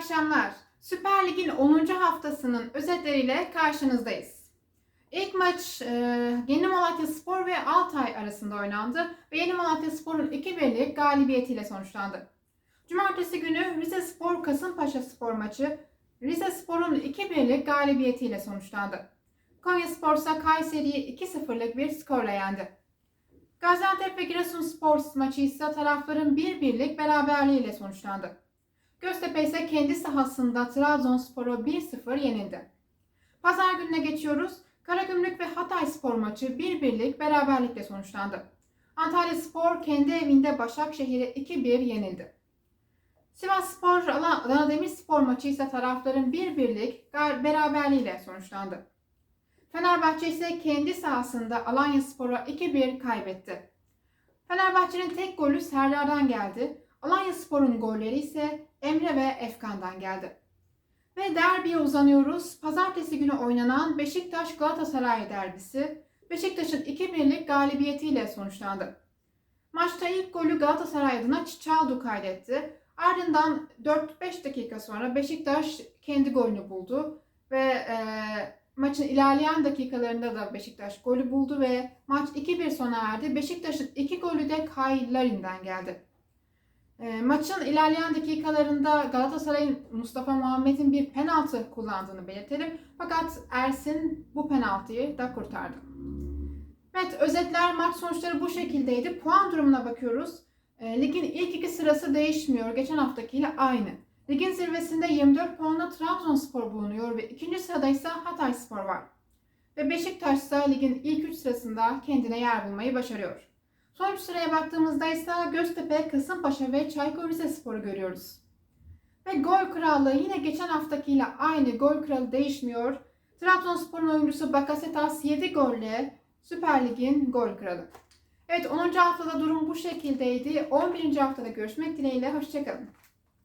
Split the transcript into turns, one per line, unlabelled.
akşamlar. Süper Lig'in 10. haftasının özetleriyle karşınızdayız. İlk maç e, Yeni Malatya Spor ve Altay arasında oynandı ve Yeni Malatya Spor'un 2-1'lik galibiyetiyle sonuçlandı. Cumartesi günü Rize Spor Kasımpaşa Spor maçı Rize Spor'un 2-1'lik galibiyetiyle sonuçlandı. Konya Spor ise Kayseri'yi 2-0'lık bir skorla yendi. Gaziantep ve Giresunspor maçı ise tarafların 1-1'lik beraberliğiyle sonuçlandı. Göztepe ise kendi sahasında Trabzonspor'u 1-0 yenildi. Pazar gününe geçiyoruz. Karagümrük ve Hatay Spor maçı 1-1'lik beraberlikle sonuçlandı. Antalya Spor kendi evinde Başakşehir'e 2-1 yenildi. Sivas Spor Adana Demirspor maçı ise tarafların 1-1'lik gal- beraberliğiyle sonuçlandı. Fenerbahçe ise kendi sahasında Alanya Spor'a 2-1 kaybetti. Fenerbahçe'nin tek golü Serdar'dan geldi. Alanya Spor'un golleri ise Emre ve Efkan'dan geldi. Ve derbiye uzanıyoruz. Pazartesi günü oynanan Beşiktaş Galatasaray derbisi Beşiktaş'ın 2-1'lik galibiyetiyle sonuçlandı. Maçta ilk golü Galatasaray adına Çiçaldu kaydetti. Ardından 4-5 dakika sonra Beşiktaş kendi golünü buldu ve e, maçın ilerleyen dakikalarında da Beşiktaş golü buldu ve maç 2-1 sona erdi. Beşiktaş'ın iki golü de Kay Larin'den geldi. E, maçın ilerleyen dakikalarında Galatasaray'ın Mustafa Muhammed'in bir penaltı kullandığını belirtelim. Fakat Ersin bu penaltıyı da kurtardı. Evet özetler maç sonuçları bu şekildeydi. Puan durumuna bakıyoruz. E, ligin ilk iki sırası değişmiyor. Geçen haftakiyle aynı. Ligin zirvesinde 24 puanla Trabzonspor bulunuyor ve ikinci sırada ise Hatayspor var. Ve Beşiktaş ise ligin ilk üç sırasında kendine yer bulmayı başarıyor. Son üç sıraya baktığımızda ise Göztepe, Kasımpaşa ve Çaykur Rizespor'u görüyoruz. Ve gol krallığı yine geçen haftakiyle aynı gol kralı değişmiyor. Trabzonspor'un oyuncusu Bakasetas 7 golle Süper Lig'in gol kralı. Evet 10. haftada durum bu şekildeydi. 11. haftada görüşmek dileğiyle. Hoşçakalın.